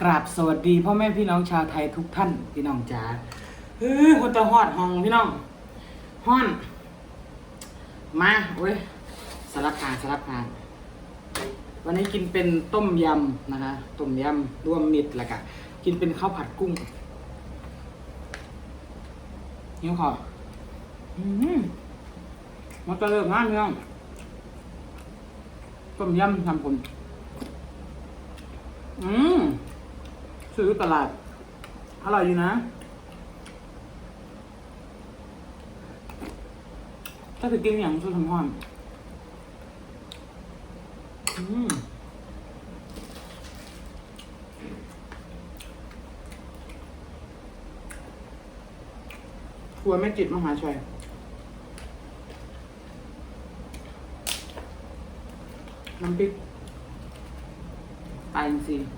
กราบสวัสดีพ่อแม่พี่น้องชาวไทยทุกท่านพี่น้องจ๋าเฮ้ยคนตะฮอดห้องพี่น้องฮ้อน มาเว้ยสลับทางสลับทางวันนี้กินเป็นต้มยำนะคะต้มยำรวมมิตรแล้วก็กินเป็นข้าวผัดกุ้งหิวขออืมมันจะเริ่มงานพี่น้องต้มยำทำผลอืม ซื้อตลาด อร่อยอยู่นะ ถ้าถือกินอย่างสุดทำหอนอืมครัวแม่จิตมหาชัยน้ำพริกปลาอินทรีย์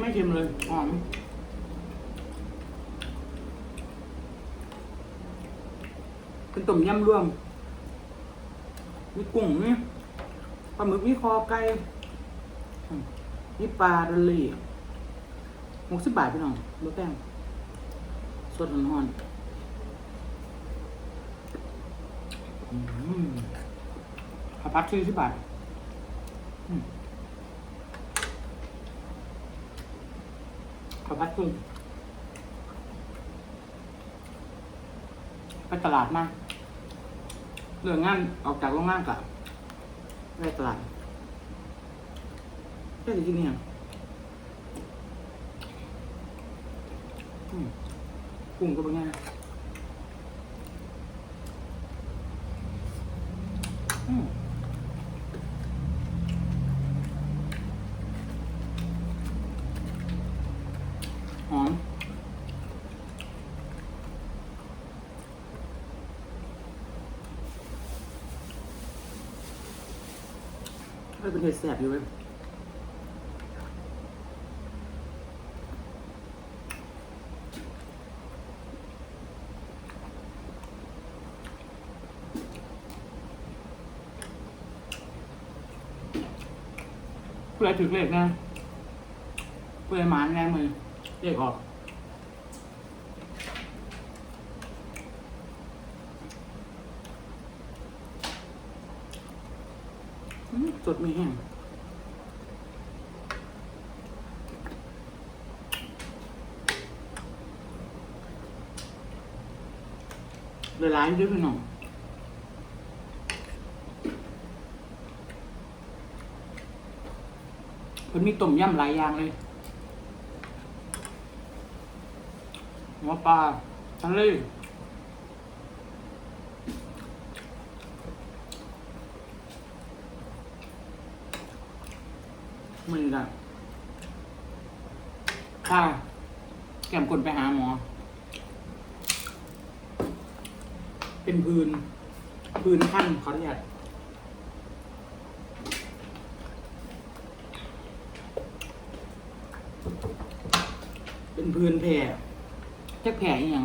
ไม่เค็มเลยหอมเป็นต้มยำรวม มีกุ้งนี่ปลาหมึกมีคอไก่มีปลาดอลลี่หกสิบบาทพี่น้องรสแป้งสดร้อนๆอืมข้าวผัดสี่สิบบาท อืม ข้าวผัดกุ้งไปตลาดมาเรื่องงานออกจากโรงงานกลับไปตลาดแค่จะกินเนี่ยงอืมกุ้งก็เป็นไงอืมหอม เออเป็นเห็ดแสบอยู่เว้ยเพื่อถึงเลขนะเพื่อหมานแรงมือเลขออก อืม สดไม่แห้งเลยร้ายด้วยพี่น้องเพิ่นมีต้มยำหลายอย่างเลยหัวปลาทะเล มือละข้าแก้มกลไปหาหมอ เป็นพื้น พื้นขั้นขออนุญาตเป็นพื้นแผลจักแผลอหยัง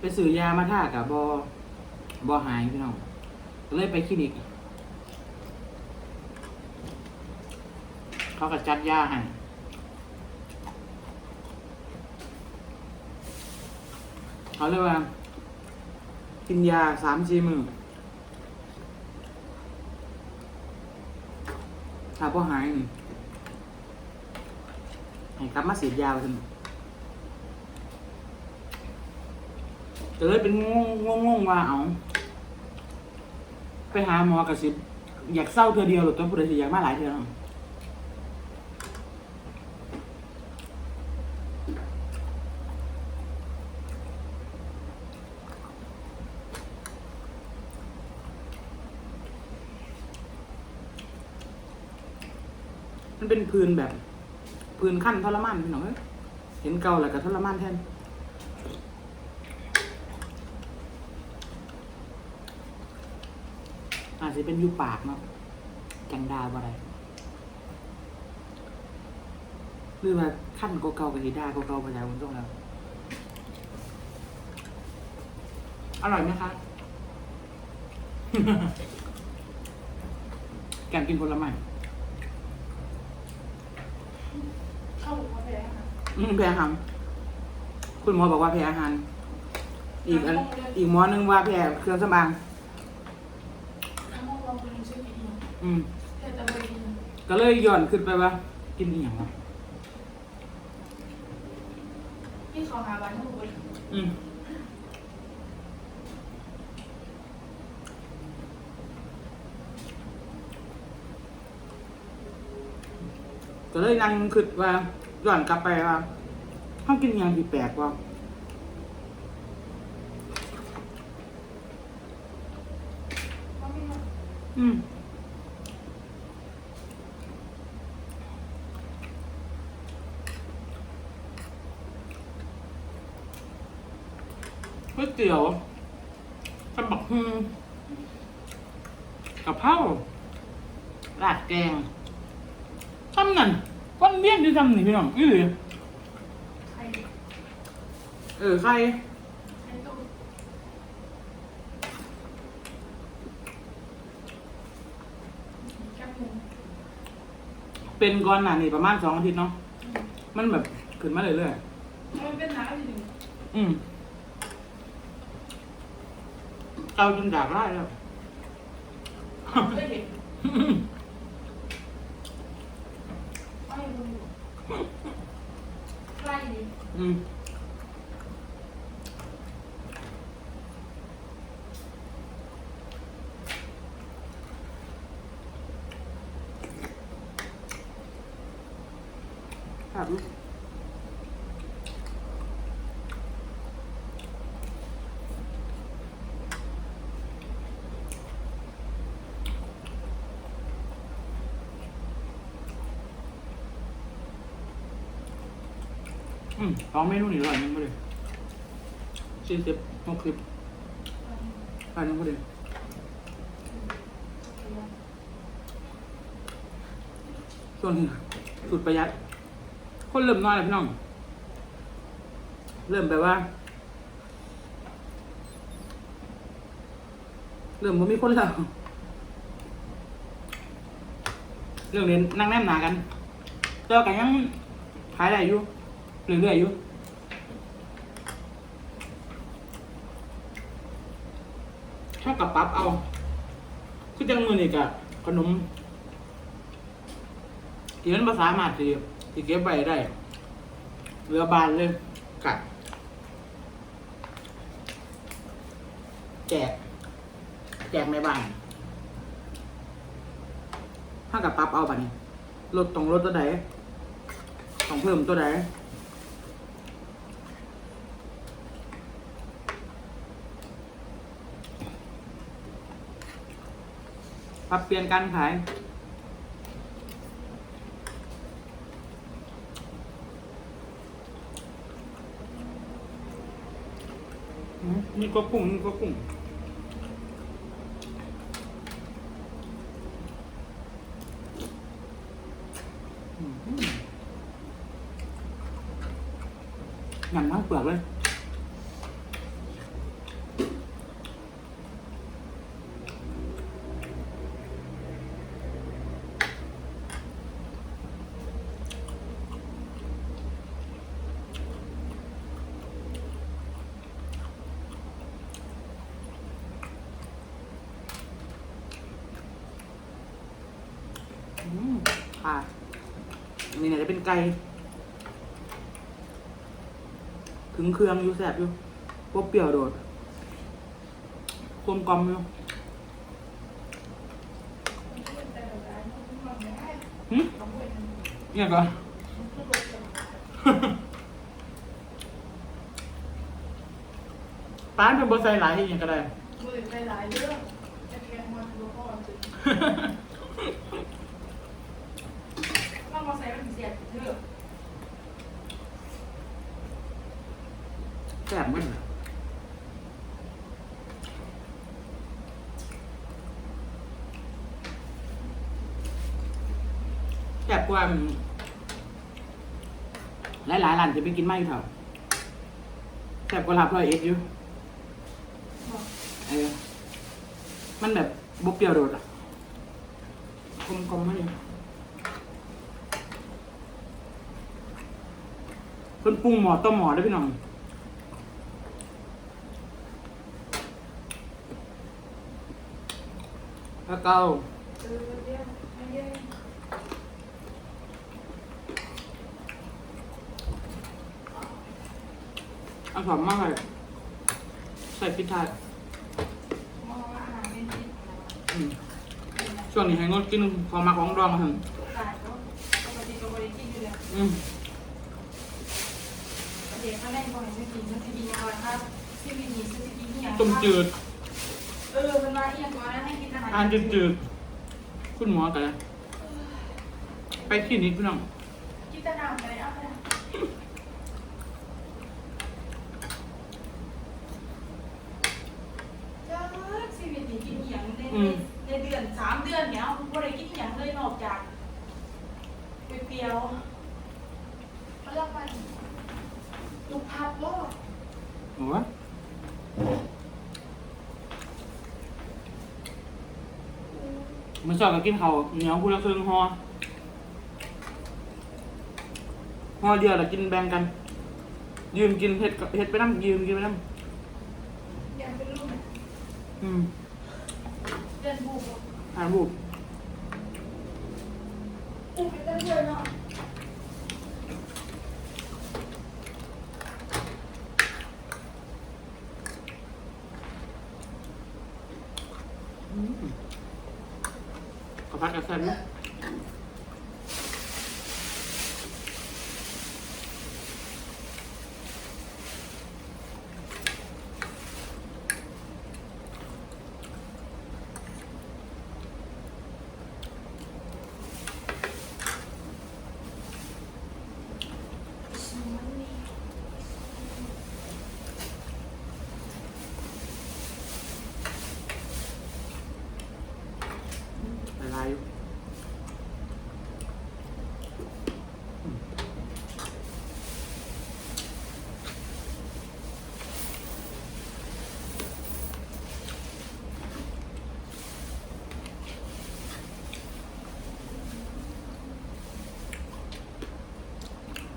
ไปซื้อยามาท่ากับบอบอหายพี่น้องก็เลยไปคลินิก เขาก็จัดยาให้เขาเรียกว่า กินยาสามสี่มือถ้าพอหายนี่ให้กลับมาเสียยาไปทันก็เลยเป็นงงงงว่าเอา ไปหาหมอกระสิบอยากเศร้าเธอเดียวหรือตัวผู้ใดสิอยากมาหลายเธอ เป็นพื้นแบบพื้นขั้นทรมานพี่น้องเห็นเก่าแล้วก็ทรมานแทนอาจจะเป็นยูปากเนาะจังดาบ่ได้หรือว่าขั้นเก่ากับฮีดาเก่าไปแล้วคุณต้องแล้ว อร่อยไหมคะแกงกินผลไม้ เข้าหัวแพ้ค่ะอืมแพ้อาหารคุณหมอบอกว่าแพ้อาหาร อีกอันอีกหมอหนึงว่าแพ้เครื่องสำอางน้ำมองลองเป็นชื่ออีกอืมแค่ตะเวนก็เลยย้อนขึ้นไปว่า กินอีหยังวะที่เขาหาบ้านทั้งหมดอืม ก็เลยนั่งคิดว่าย้อนกลับไปว่าเขากินอหยังที่แปลกว่าอืมก๋วยเตี๋ยวกระบักฮึงกับเพราราดแกง ก้อนเบี้ยนที่ทำนี่พี่น้องอือใครเออใครใครตู้แคบหมูเป็นก่อนหน้านี่ประมาณสองอาทิตย์เนาะมันแบบขึ้นมาเรื่อยมันเป็นน้ำอยู่หนึ่งๆอืมเอาจนดากไล่แล้วได้เห็นไม่รู้ใกล้ดี อืมครับลูก อืมสองเมนูนี่อร่อยนึงไปเลยสี่สิบหกสิบอันนึงไปเลยส่วนสุดประหยัด คนเริ่มน้อยแล้วพี่น้อง เริ่มแบบว่า เริ่มมันมีคนแล้วเรื่องนี้นั่งแนมหนากันเจอกันยังขายได้อยู่เรื่อยๆอยู่ถ้ากับปรับเอา คือจังมือนี่กะขนมที่มันภาษามารถ ที่ที่เก็บไว้ได้ เรือบานเลย กัด แจก แจกในบ้านถ้ากับปรับเอาบัดนี้ลดตรงลดตัวใดต้องเพิ่มตัวใดปรับเปลี่ยนการขาย นี่ก็กุ้งนี่ก็กุ้งหนังทั้งเปลือกเลย อืม ค่ะอันนี้เนี่ยจะเป็นไก่ถึงเครื่องอยู่แสบอยู่พวกเปรี้ยวโดดกลมกลอมอยู่แต่ละร้านมันไม่ได้หึเขาเป็นเนี่ยก็ผู้บริโภคป้านเป็นบอไซหลายอย่างก็ได้มือหลายเรื่องจะแข่งมันรู้พ่อจริงว่า มาใส่เป็นเสียดเลือกแสบมันแสบกว่าหลายหลายๆร้านจะไปกินไม่เถอะแสบกว่าลาบร้อยเอ็ดอยู่บอกเออมันแบบบเปรี้ยวโดดอะกลมกลมๆให้เลย เพิ่นปรุงหมอต้มหมอได้อพี่น้องแล้วก็เออเดี๋ยวไม่เยอะเอาหอมมากเลยใส่พริกไทยมองว่าอาหารไม่ดีอืมช่วงนี้ให้งดกินของมาของดองมาถึงตายก็ปกติก็บริกินอยู่แล้วอืม เด็กข้างในบ่อยไม่กินมันจะกินยังไงครับซีวีดีซีวีดีเนี่ยต้มจืดเออมันมาเอียงก่อนแล้วให้กินอาหารอ่านจืดๆคุณหมอกันเลยไปคลินิกพี่น้องกินแต่น้ำไปเอาไปจ้าซีวีดีกินอย่างในในเดือนสามเดือนเนี่ยบ่ได้กินอย่างเลยนอกจากเปรี้ยวเขาเรียกว่าตุกพับโลก โอ้ยมันชอบกับกินเขาวเหนียวพูละครึ่งห่อห่อเดียวแต่กินแบ่งกัน ยืมกินเผ็ดกับเผ็ดไปน้ำยืมกินไปน้ยังเป็นลูกำอืมเดือนบุกอ่านบุกอุ้มไปตั้งเดือนเนาะ กระพัดกระแซนไหมละลายอยู่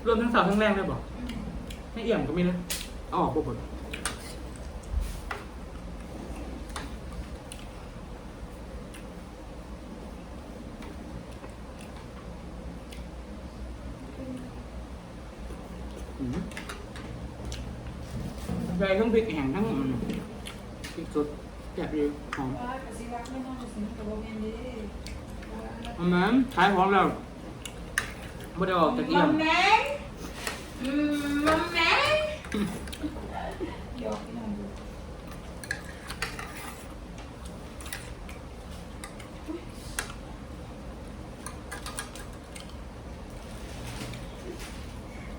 รวมทั้งสาวทั้งแรงเลยบอกไม่เอี่ยมก็มีเลยเอาออกปุ๊บหมดอืมใส่ทั้งพริกแห้งทั้งอืมพริกสดแซ่บดีหอมว่ากะสิรักไม่ต้องสิกับโรงเรียนดีอันนั้นขายของแล้ว ไม่ได้ออกจากเอี่ยมัมมแมงอืมมัมแมงเดี๋ยวพี่น้องดู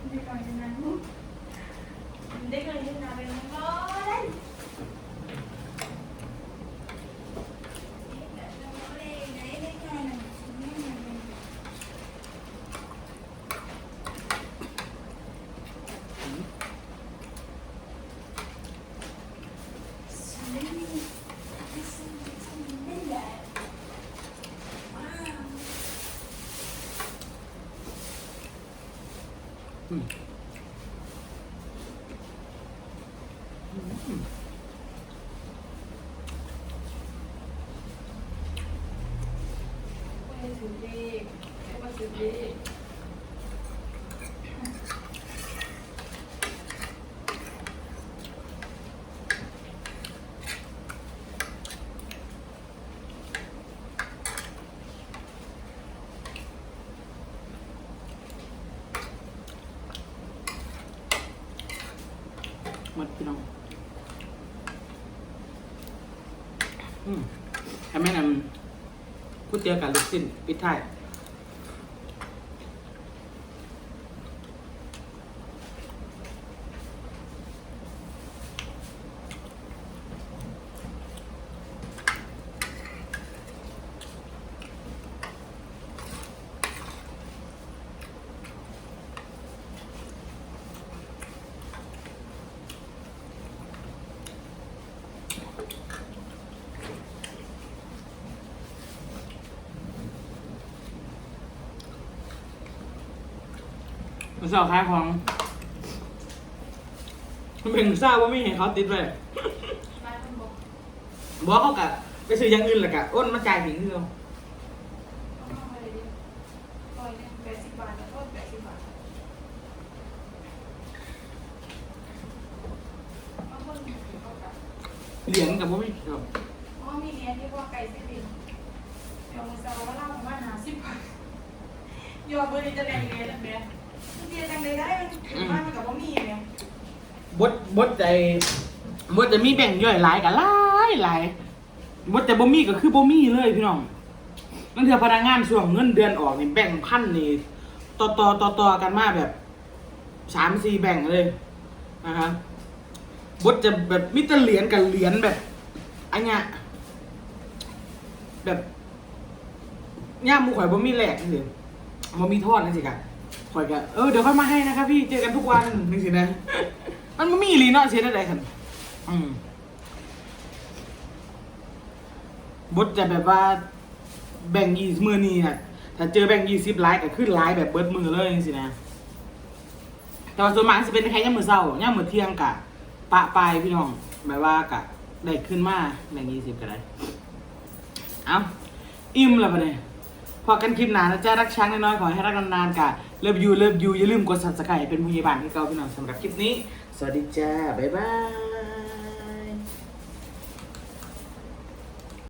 ไม่ก่อนจะนั่งได้เงินที่นาเป็นร้อย อืมอืม ไม่ถือเลขไม่มาถือเลข หมดพี่น้องอืมทำให้นำ ก๋วยเตี๋ยวกับลูกชิ้นปิดท้าย มันสอบขายของเป็นทราบว่าไม่เห็นเขาติดเลยบอกเขากะไปซื้ออย่างอื่นแหละกะอ้นมาจ่ายถึงเงี้ยวเหรียญกับว่าไม่ครับอ๋อมีเนี้ยที่ว่าไก่สิบเอ็ดเดี๋ยวมึงจะว่าเล่าของบ้าหาสิบบาทยอมบร์นี้จะแบ่งเรียนแบบเนี้ย เรียนจังได้มันบ้านมันกับว่ามีเนี่ยบดบดใจบดจะมีแบ่งย่อยหลายกับหลายหลายบดแต่บ่มีก็คือบ่มีเลยพี่น้องนั่นคือพนักงานช่วงเงินเดือนออกนี่แบ่งพันนี่ต่อต่อต่อต่อกันมาแบบสามสี่แบ่งเลยนะครับบดจะแบบมิตรเหรียญกับเหรียญแบบอันเนี้ยแบบย่ามหมูข่อยบ่มีแหลกนี่สิบ่มีทอดนี่นสิกะข่ อยก็เออเดี๋ยวค่อยมาให้นะครับพี่เจอกันทุกวันนี่สินะ มันไม่มีอีหลีเนาะเสียได้กันอืมบดจะแบบว่า แบ่งยี่มือนี้อะถ้าเจอแบ่งยี่สิบไลค์ก็ขึ้นไลค์แบบเบิดมือเลยสินะแต่ว่าส่วนมากจะเป็นแค่ย่ามือเศร้าย่ามมือเที่ยงกะ ปะปลายพี่น้องแบบว่ากะได้ขึ้นมาแบ่งยี่สิบก็ได้เอาอิ่มแล้วปะเนี่ยพอกันคลิปหนานะจ๊ะรักช้างน้อยๆขอให้รักนานๆกะ เลิฟยูเลิฟยูอย่าลืมกด subscribe เป็นผู้ใหญ่บ้านให้เราพี่น้องสำหรับคลิปนี้ สวัสดีจ้า บ๊ายบาย